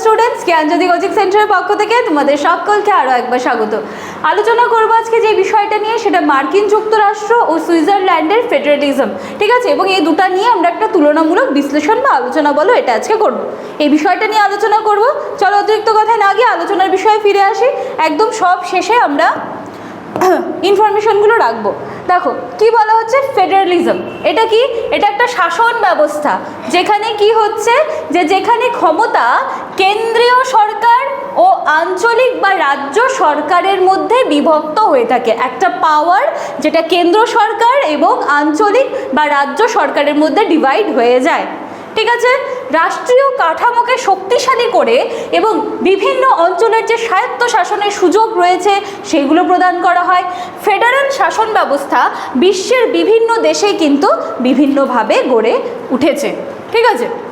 Students জ্ঞানজ্যোতি coaching সেন্টারের পক্ষ থেকে তোমাদের সকলকে আরও একবার স্বাগত। আলোচনা করব আজকে যে বিষয়টা নিয়ে, সেটা মার্কিন যুক্তরাষ্ট্র ও সুইজারল্যান্ডের ফেডারেলিজম। ঠিক আছে? এবং এই দুটা নিয়ে আমরা একটা তুলনামূলক বিশ্লেষণ বা আলোচনা বলো, এটা আজকে করব। এই বিষয়টা নিয়ে আলোচনা করব। চলো, অতিরিক্ত কথায় না গিয়ে আলোচনার বিষয়ে ফিরে আসি। একদম সব শেষে আমরা ইনফরমেশনগুলো রাখব। দেখো, কি বলা হচ্ছে? ফেডারেলিজম। এটা কি? এটা একটা শাসন ব্যবস্থা। যেখানে কি হচ্ছে? যে যেখানে ক্ষমতা কেন্দ্রীয় সরকার ও আঞ্চলিক বা রাজ্য সরকারের মধ্যে বিভক্ত হয়ে থাকে। একটা পাওয়ার যেটা কেন্দ্র সরকার এবং আঞ্চলিক বা রাজ্য সরকারের মধ্যে ডিভাইড হয়ে যায়। ঠিক আছে? রাষ্ট্রীয় কাঠামোকে শক্তিশালী করে এবং বিভিন্ন অঞ্চলের যে স্বায়ত্ত শাসনের সুযোগ রয়েছে, সেগুলো প্রদান করা হয়। ফেডারেল শাসন ব্যবস্থা বিশ্বের বিভিন্ন দেশে কিন্তু বিভিন্নভাবে গড়ে উঠেছে। ঠিক আছে?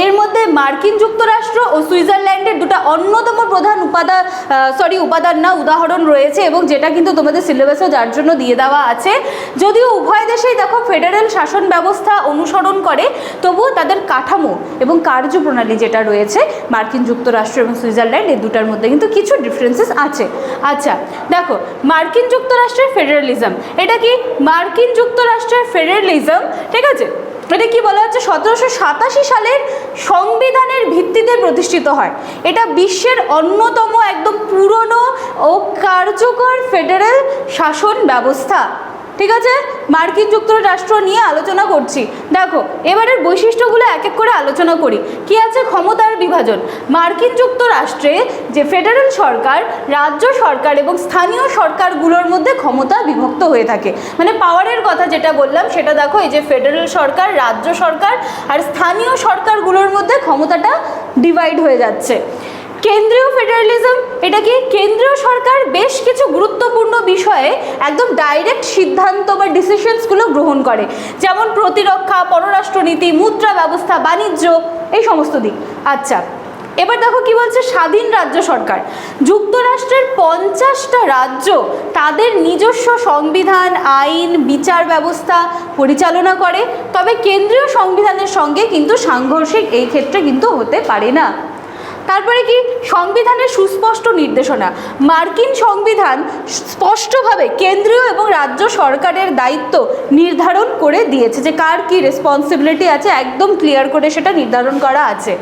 এর মধ্যে মার্কিন যুক্তরাষ্ট্র ও সুইজারল্যান্ডের দুটো অন্যতম প্রধান উপাদান সরি উপাদান না, উদাহরণ রয়েছে এবং যেটা কিন্তু তোমাদের সিলেবাসও যার জন্য দিয়ে দেওয়া আছে। যদিও উভয় দেশেই দেখো ফেডারেল শাসন ব্যবস্থা অনুসরণ করে, তবুও তাদের কাঠামো এবং কার্যপ্রণালী যেটা রয়েছে, মার্কিন যুক্তরাষ্ট্র এবং সুইজারল্যান্ড, এই দুটার মধ্যে কিন্তু কিছু ডিফারেন্সেস আছে। আচ্ছা দেখো, মার্কিন যুক্তরাষ্ট্রের ফেডারেলিজম এটা কি মার্কিন যুক্তরাষ্ট্রের ফেডারেলিজম ঠিক আছে? এটা কি বলা হচ্ছে? সতেরোশো সাতাশি সালের সংবিধানের ভিত্তিতে প্রতিষ্ঠিত হয়। এটা বিশ্বের অন্যতম একদম পুরনো ও কার্যকর ফেডারেল শাসন ব্যবস্থা। ঠিক আছে? মার্কিন যুক্তরাষ্ট্র নিয়ে আলোচনা করছি। দেখো, এবারের বৈশিষ্ট্যগুলো এক এক করে আলোচনা করি। কি আছে? ক্ষমতার বিভাজন। মার্কিন যুক্তরাষ্ট্রে যে ফেডারেল সরকার, রাজ্য সরকার এবং স্থানীয় সরকারগুলোর মধ্যে ক্ষমতা বিভক্ত হয়ে থাকে। মানে পাওয়ারের কথা যেটা বললাম, সেটা দেখো, এই যে ফেডারেল সরকার, রাজ্য সরকার আর স্থানীয় সরকারগুলোর মধ্যে ক্ষমতাটা ডিভাইড হয়ে যাচ্ছে। কেন্দ্রীয় ফেডারেলিজম এটা কি কেন্দ্রীয় সরকার বেশ কিছু গুরুত্বপূর্ণ বিষয়ে একদম ডাইরেক্ট সিদ্ধান্ত বা ডিসিশনসগুলো গ্রহণ করে। যেমন প্রতিরক্ষা, পররাষ্ট্রনীতি, মুদ্রা ব্যবস্থা, বাণিজ্য, এই সমস্ত দিক। আচ্ছা এবার দেখো কি বলছে স্বাধীন রাজ্য সরকার। যুক্তরাষ্ট্রের পঞ্চাশটা রাজ্য তাদের নিজস্ব সংবিধান, আইন, বিচার ব্যবস্থা পরিচালনা করে। তবে কেন্দ্রীয় সংবিধানের সঙ্গে কিন্তু সাংঘর্ষিক এই ক্ষেত্রে কিন্তু হতে পারে না। তারপরে কি? সংবিধানের সুস্পষ্ট নির্দেশনা। মার্কিন সংবিধান স্পষ্টভাবে কেন্দ্রীয় এবং রাজ্য সরকারের দায়িত্ব নির্ধারণ করে দিয়েছে যে কার কি রেসপন্সিবিলিটি আছে, একদম ক্লিয়ার করে সেটা নির্ধারণ করা আছে।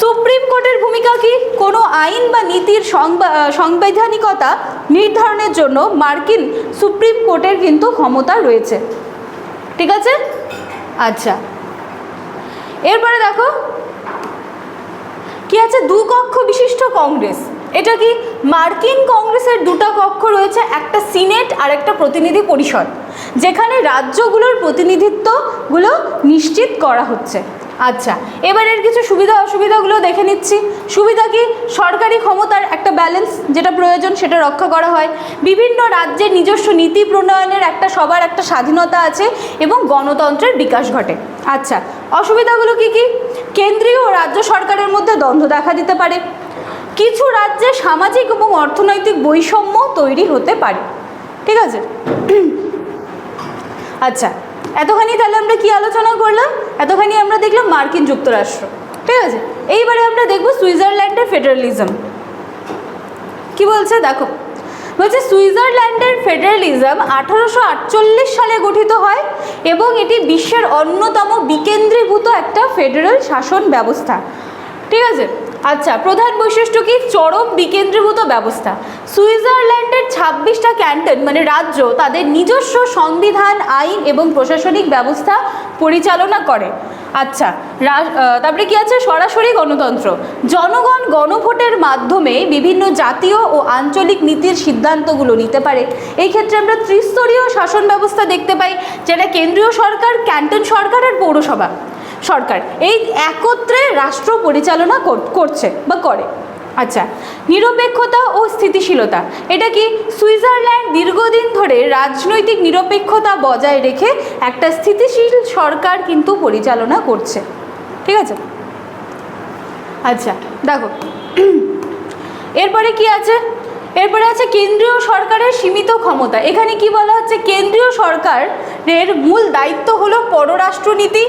সুপ্রিম কোর্টের ভূমিকা কি? কোনো আইন বা নীতির সাংবিধানিকতা নির্ধারণের জন্য মার্কিন সুপ্রিম কোর্টের কিন্তু ক্ষমতা রয়েছে। ঠিক আছে? আচ্ছা। এরপরে দেখো কি আছে? দু কক্ষ বিশিষ্ট কংগ্রেস। এটা কি মার্কিন কংগ্রেসের দুটো কক্ষ রয়েছে? একটা সিনেট আর একটা প্রতিনিধি পরিষদ। যেখানে রাজ্যগুলোর প্রতিনিধিত্বগুলো নিশ্চিত করা হচ্ছে। আচ্ছা এবারের কিছু সুবিধা অসুবিধাগুলো দেখে নিচ্ছি। সুবিধা কি? সরকারি ক্ষমতার একটা ব্যালেন্স যেটা প্রয়োজন সেটা রক্ষা করা হয়। বিভিন্ন রাজ্যের নিজস্ব নীতি প্রণয়নের একটা সবার একটা স্বাধীনতা আছে এবং গণতন্ত্রের বিকাশ ঘটে। আচ্ছা অসুবিধাগুলো কি কি? কেন্দ্রীয় ও রাজ্য সরকারের মধ্যে দ্বন্দ্ব দেখা দিতে পারে। কিছু রাজ্যে সামাজিক এবং অর্থনৈতিক বৈষম্য তৈরি হতে পারে। ঠিক আছে? আচ্ছা এতখানি তাহলে আমরা কি আলোচনা করলাম? এতখানি আমরা দেখলাম মার্কিন যুক্তরাষ্ট্র। ঠিক আছে? এইবারে আমরা দেখব সুইজারল্যান্ডের ফেডারালিজম। কি বলছে? দেখো। বলছে সুইজারল্যান্ডের ফেডারেলিজম আঠারোশো আটচল্লিশ সালে গঠিত হয় এবং এটি বিশ্বের অন্যতম বিকেন্দ্রীভূত একটা ফেডারেল শাসন ব্যবস্থা। ঠিক আছে? আচ্ছা প্রধান বৈশিষ্ট্য কি? চরম বিকেন্দ্রীভূত ব্যবস্থা। সুইজারল্যান্ডের ছাব্বিশটা ক্যান্টন মানে রাজ্য, তাদের নিজস্ব সংবিধান, আইন এবং প্রশাসনিক ব্যবস্থা পরিচালনা করে। আচ্ছা তারপরে কি আছে? সরাসরি গণতন্ত্র। জনগণ গণভোটের মাধ্যমে বিভিন্ন জাতীয় ও আঞ্চলিক নীতির সিদ্ধান্তগুলো নিতে পারে। এই ক্ষেত্রে আমরা ত্রিস্তরীয় শাসন ব্যবস্থা দেখতে পাই, যেটা কেন্দ্রীয় সরকার, ক্যান্টন সরকার আর পৌরসভা সরকার। এই একত্রে রাষ্ট্র পরিচালনা করছে বা করে। আচ্ছা নিরপেক্ষতা ও স্থিতিশীলতা। এটা কি সুইজারল্যান্ড দীর্ঘদিন ধরে রাজনৈতিক নিরপেক্ষতা বজায় রেখে একটা স্থিতিশীল সরকার কিন্তু পরিচালনা করছে? ঠিক আছে? আচ্ছা দেখো। এরপরে কি আছে? এরপরে আছে কেন্দ্রীয় সরকারের সীমিত ক্ষমতা। এখানে কি বলা হচ্ছে? কেন্দ্রীয় সরকারের মূল দায়িত্ব হলো পররাষ্ট্রনীতি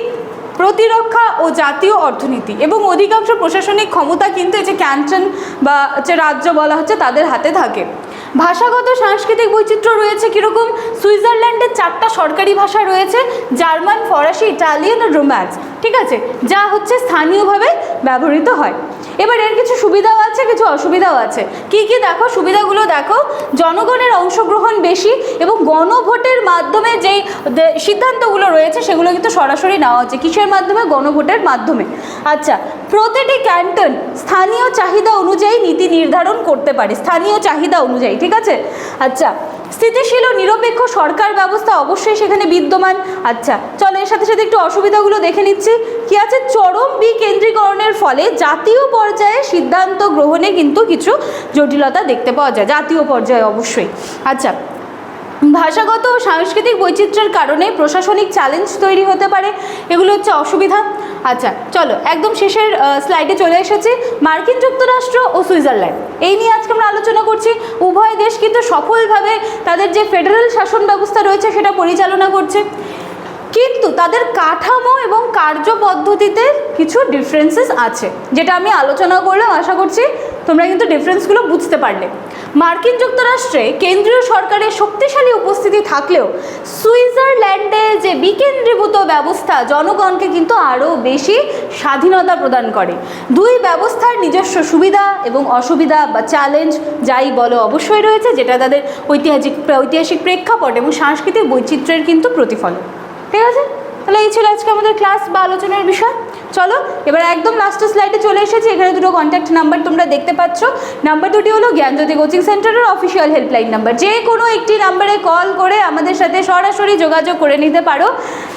প্রতিরক্ষা ও জাতীয় অর্থনীতি এবং অধিকাংশ প্রশাসনিক ক্ষমতা কিন্তু এই যে ক্যান্টন বা যে রাজ্য বলা হচ্ছে তাদের হাতে থাকে। ভাষাগত সাংস্কৃতিক বৈচিত্র্য রয়েছে কীরকম? সুইজারল্যান্ডের চারটা সরকারি ভাষা রয়েছে, জার্মান, ফরাসি, ইটালিয়ান আর রোম্যান্স, ঠিক আছে? যা হচ্ছে স্থানীয়ভাবে ব্যবহৃত হয়। এবার এর কিছু সুবিধাও আছে কিছু অসুবিধাও আছে। কি কি দেখো? সুবিধাগুলো দেখো। জনগণের অংশগ্রহণ বেশি এবং গণভোটের মাধ্যমে যেই সিদ্ধান্তগুলো রয়েছে, সেগুলো কিন্তু সরাসরি নেওয়া হচ্ছে। কিসের মাধ্যমে? গণভোটের মাধ্যমে। আচ্ছা প্রতিটি ক্যান্টন স্থানীয় চাহিদা অনুযায়ী নীতি নির্ধারণ করতে পারে। স্থানীয় চাহিদা অনুযায়ী, ঠিক আছে? আচ্ছা স্থিতিশীল ও নিরপেক্ষ সরকার ব্যবস্থা অবশ্যই সেখানে বিদ্যমান। আচ্ছা চলো এর সাথে সাথে একটু অসুবিধাগুলো দেখে নিচ্ছি। কি আছে? চরম ফলে জাতীয় পর্যায়ে সিদ্ধান্ত গ্রহণে কিন্তু কিছু জটিলতা দেখতে পাওয়া যায়, জাতীয় পর্যায়ে অবশ্যই। আচ্ছা ভাষাগত ও সাংস্কৃতিক বৈচিত্র্যের কারণে প্রশাসনিক চ্যালেঞ্জ তৈরি হতে পারে, এগুলো হচ্ছে অসুবিধা। আচ্ছা চলো, একদম শেষের স্লাইডে চলে এসেছি, মার্কিন যুক্তরাষ্ট্র ও সুইজারল্যান্ড। এই নিয়ে আজকে আমরা আলোচনা করছি, উভয় দেশ কিন্তু সফলভাবে তাদের যে ফেডারেল শাসন ব্যবস্থা রয়েছে সেটা পরিচালনা করছে। কিন্তু তাদের কাঠামো এবং কার্যপদ্ধতিতে কিছু ডিফারেন্সেস আছে, যেটা আমি আলোচনা করলাম, আশা করছি তোমরা কিন্তু ডিফারেন্সগুলো বুঝতে পারলে। মার্কিন যুক্তরাষ্ট্রে কেন্দ্রীয় সরকারের শক্তিশালী উপস্থিতি থাকলেও সুইজারল্যান্ডে যে বিকেন্দ্রীভূত ব্যবস্থা জনগণকে কিন্তু আরও বেশি স্বাধীনতা প্রদান করে। দুই ব্যবস্থার নিজস্ব সুবিধা এবং অসুবিধা বা চ্যালেঞ্জ যাই বলো অবশ্যই রয়েছে, যেটা তাদের ঐতিহাসিক ঐতিহাসিক প্রেক্ষাপট এবং সাংস্কৃতিক বৈচিত্র্যের কিন্তু প্রতিফলন। ঠিক আছে? তাহলে এই ছিল আজকে আমাদের ক্লাস বা আলোচনার বিষয়। চলো, এবার একদম লাস্টের স্লাইডে চলে এসেছি। এখানে দুটো কন্ট্যাক্ট নাম্বার তোমরা দেখতে পাচ্ছ। নাম্বার দুটি হলো জ্ঞানজ্যোতি কোচিং সেন্টারের অফিসিয়াল হেল্পলাইন নাম্বার যে কোনো একটি নাম্বারে কল করে আমাদের সাথে সরাসরি যোগাযোগ করে নিতে পারো।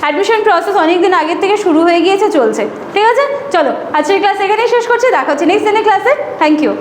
অ্যাডমিশন প্রসেস অনেক দিন আগের থেকে শুরু হয়ে গিয়েছে, চলছে। ঠিক আছে? চলো, আজকের ক্লাস এখানেই শেষ করছি। দেখা হচ্ছে নেক্সট দিনের ক্লাসে থ্যাংক ইউ